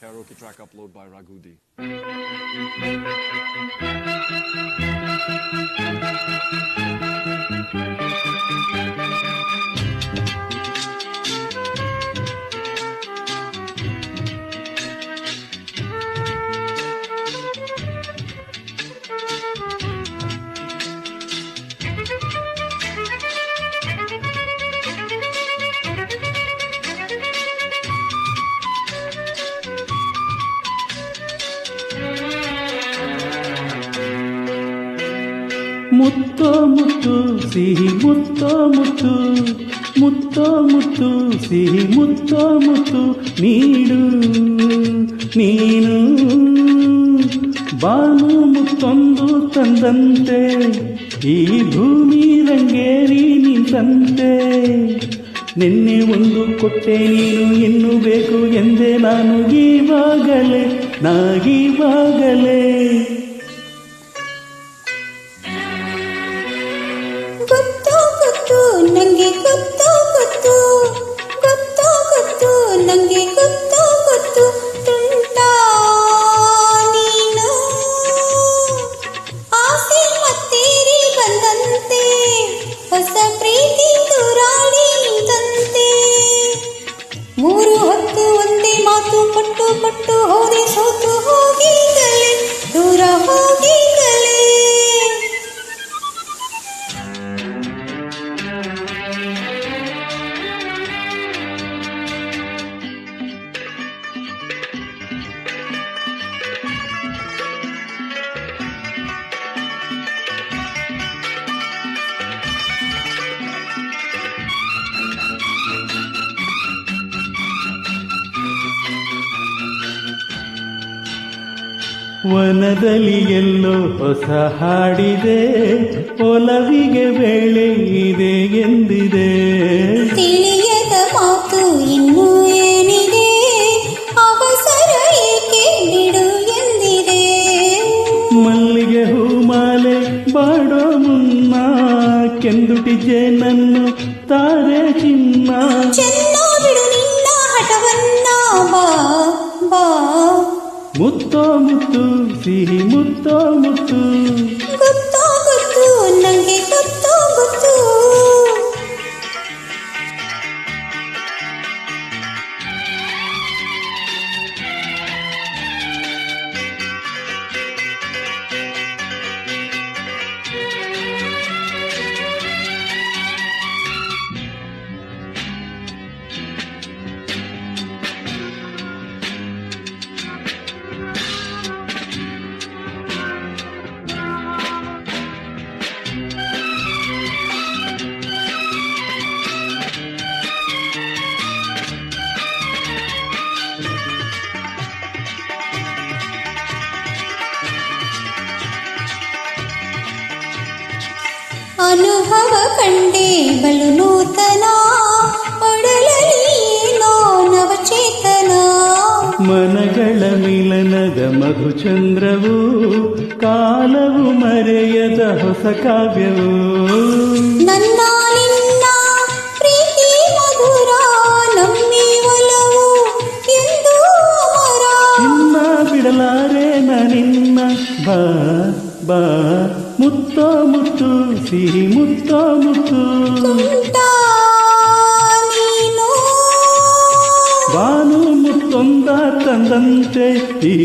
Karaoke track upload by Ragudi. ಮುತ್ತೋ ಮುತ್ತು, ಸಿಹಿ ಮುತ್ತೋ ಮುತ್ತು ಮುತ್ತೋ ಮುತ್ತು, ಸಿಹಿ ಮುತ್ತೋ ಮುತ್ತು ನೀಡು ನೀನು. ಬಾನು ಮುತ್ತೊಂದು ತಂದಂತೆ, ಈ ಭೂಮಿ ರಂಗೇರಿ ನಿಂತಂತೆ. ನಿನ್ನೆ ಒಂದು ಕೊಟ್ಟೆ ನೀನು, ಇನ್ನು ಬೇಕು ಎಂದೇ ನಾನು ಈವಾಗಲೇ, ನಾಗೀವಾಗಲೇ. ವನದಲ್ಲಿ ಎಲ್ಲೋ ಹೊಸ ಹಾಡಿದೆ ಒಲವಿಗೆ ಬೆಳೆ ಇದೆ ಎಂದಿದೆ. ತಿಳಿಯದ ಮಾತು ಇನ್ನೂ ಏನಿದೆ? ಅವಸರ ಏಕೆ ಬಿಡು ಎಂದಿದೆ? ಮಲ್ಲಿಗೆ ಹೂಮಾಲೆ ಬಾಡೋ ಮುನ್ನ ಕೆಂದುಟಿಜೆ ನನ್ನ ತಾರೆ ಮುತ್ತೋ ಮುತ್ತು ಸಿಹಿ ಮುತ್ತೋ ಮುತ್ತು. ಅನುಭವ ಕಂಡೆ ಬಲು ನೂತನ ಒಡಲಲ್ಲಿ ಏನೋ ನವಚೇತನ ಮನಗಳ ಮಿಲನದ ಮಧುಚಂದ್ರವು ಕಾಲವು ಮರೆಯದ ಹೊಸ ಕಾವ್ಯವು ನನ್ನ ನಿನ್ನ ಬ ಬ ಮುತ್ತ ಮುತ್ತು ಸಿಹಿ ಮುತ್ತ ಮುತ್ತು. ಬಾನು ಮುತ್ತೊಂದ ತಂದಂತೆ ಈ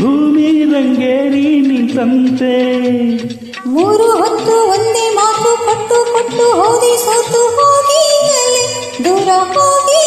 ಭೂಮಿ ರಂಗೇರಿ ನಿಂತಂತೆ. ಮೂರು ಹೊತ್ತು ಒಂದೇ ಮಾತು ಕೊಟ್ಟು ಕೊಟ್ಟು ಹೋದಿ ಸೋತು ಹೋಗಿ ದೂರ ಹೋಗಿ